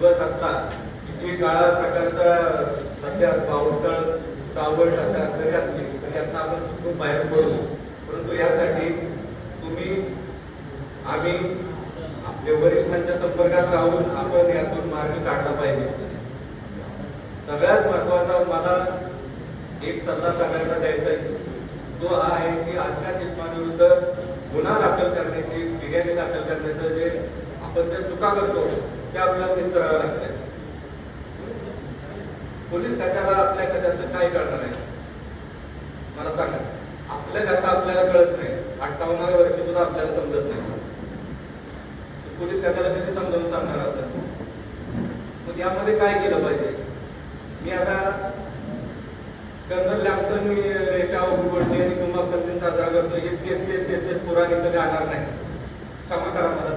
दिवस असतात. किती काळा प्रकारचा सध्या पावटळ सावट अशा जरी असली तरी आता आपण खूप बाहेर पडू. परंतु यासाठी तुम्ही आम्ही आपल्या वरिष्ठांच्या संपर्कात राहून आपण यातून मार्ग काढला पाहिजे. सगळ्यात महत्त्वाचा मला एक सल्ला सगळ्यांना द्यायचा आहे. तो हा आहे की आजच्या निर्माणाविरुद्ध गुन्हा दाखल करण्याची बिर्याणी दाखल करण्याचं जे आपण ते चुका करतो ते आपल्याला निस्तरावं लागतं पोलीस खात्याला आपल्या खात्याचं काय कळणार आहे मला सांगा आपल्या खातं आपल्याला कळत नाही. अठ्ठावन्नाव्या वर्षी सुद्धा आपल्याला समजत नाही. पोलीस खात्याला कधी समजावून सांगणार आपण? मग यामध्ये काय केलं पाहिजे? मी आता कर्नल लॅम्पटन मी रेषा उघडणी आणि कुंभापन दिन साजरा करतो. हे तेच तेच तेच तेच पुराण इथं नाही. क्षमा करा मला.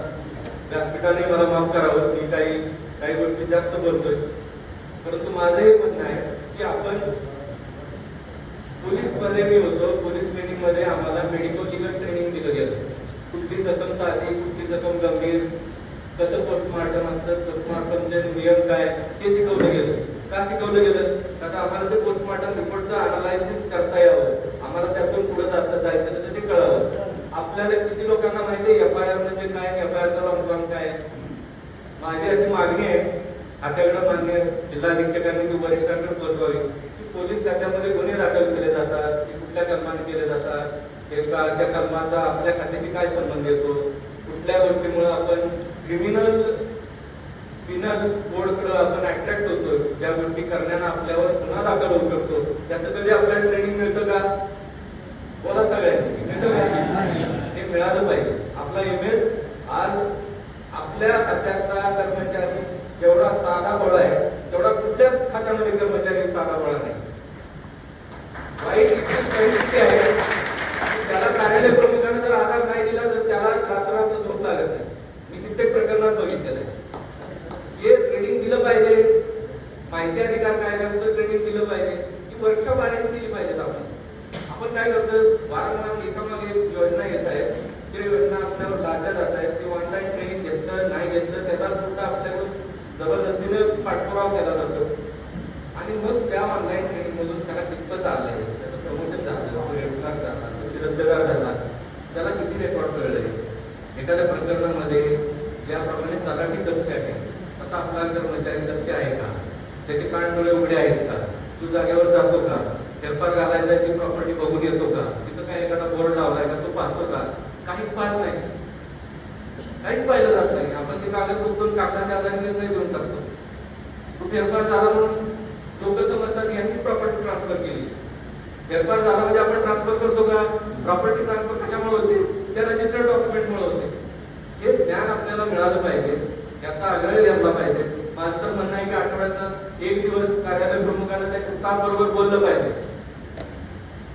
व्यासपीठाने मला माफ करावं. मी काही काही गोष्टी जास्त बोलतोय. परंतु माझं हे म्हणणं आहे की आपण पोलीसमध्ये मी होतो. पोलीस ट्रेनिंगमध्ये आम्हाला मेडिकल लिगल ट्रेनिंग दिलं गेलं. कुठली जखम साधी कुठली जखम गंभीर कसं पोस्टमार्टम असतं पोस्टमार्टमचे नियम काय ते शिकवलं गेलं. का शिकवलं गेलं? आता आम्हाला ते पोस्टमार्टम रिपोर्टचं अनालायसिस करता यावं आम्हाला त्यातून पुढे जातं जायचं तर ते कळावं आपल्याला किती लोकांना माहिती एफ आय आर म्हणजे काय? एफ आय आरचा लॉंगफॉर्म काय? माझी अशी मागणी आहे खात्याकडे मान्य जिल्हा अधीक्षकांनी किंवा वरिष्ठांकडे पोहोचवावी. की पोलीस खात्यामध्ये गुन्हे दाखल केले जातात की कुठल्या कलमाने केले जातात एका त्या कलमाचा आपल्या खात्याशी काय संबंध येतो? कुठल्या गोष्टीमुळे आपण क्रिमिनल पिनल कोडकडे आपण अट्रॅक्ट होतो ज्या गोष्टी करण्यानं आपल्यावर गुन्हा दाखल होऊ शकतो. त्याचं कधी आपल्याला ट्रेनिंग मिळतं का बोला सगळ्यांनी मिळतं का हे मिळालं पाहिजे. आपला इमेज आज आपल्या खात्याचा कर्मचारी जेवढा साधा बळ आहे तेवढा कुठल्याच खात्यामध्ये कर्मचारी साधा बळा नाही. वाईट परिस्थिती आहे. त्याला कार्यालय प्रमुखाने जर आधार नाही दिला तर त्याला रात्रात झोप लागत नाही. मी कित्येक प्रकरणात बघितलेलं आहे. हे ट्रेनिंग दिलं पाहिजे. माहिती अधिकार कायद्यामध्ये ट्रेनिंग दिलं पाहिजे. की वर्कशॉप आयोजित केली पाहिजेत आपण. काय करतो वारंवार एकामागे योजना येत आहेत ते योजना आपल्यावर लादल्या जात आहेत. ते ऑनलाईन ट्रेनिंग घेतलं नाही घेतलं त्याचा सुद्धा आपल्यावर जबरदस्तीने पाठपुरावा केला जातो. आणि मग त्या ऑनलाईन ट्रेनिंग मधून त्याला कितपत आलंय त्याचं प्रमोशन झालं तो रेग्युलर झाला रद्दगार झाला. त्याला किती रेकॉर्ड कळलंय एखाद्या प्रकरणामध्ये याप्रमाणे तलाठी दक्ष आहे. असा आपला कर्मचारी दक्ष आहे का? त्याचे कान डोळे उघडे आहेत का? तू जागेवर जातो का? हेल्पर घालायचा ती प्रॉपर बघून येतो का तिथं काय एखादा बोर्ड लावलाय का तो पाहतो का काहीच पाहत नाही काहीच पाहिलं जात नाही आपण ते कागद बघून कागदाच्या आधारे निर्णय घेऊन टाकतो. तो फेरफार झाला म्हणून लोक समजतात यांनी प्रॉपर्टी ट्रान्सफर केली. फेरफार झाला म्हणजे आपण ट्रान्सफर करतो का? प्रॉपर्टी ट्रान्सफर कशामुळे होते? त्या रजिस्टर्ड डॉक्युमेंटमुळे होते. हे ज्ञान आपल्याला मिळालं पाहिजे. याचा आग्रह घ्यायला पाहिजे. माझं तर म्हणणं आहे की आठवड्यातनं एक दिवस कार्यालय प्रमुखांना त्याच्या स्टाफ बरोबर बोललं पाहिजे.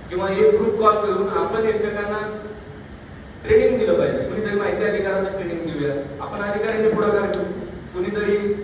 किंवा एक ग्रुप कॉल करून आपण एकमेकांना ट्रेनिंग दिलं पाहिजे. कुणीतरी माहिती अधिकाराचं ट्रेनिंग देऊया आपण अधिकाऱ्यांनी पुढाकार घेऊ. कुणीतरी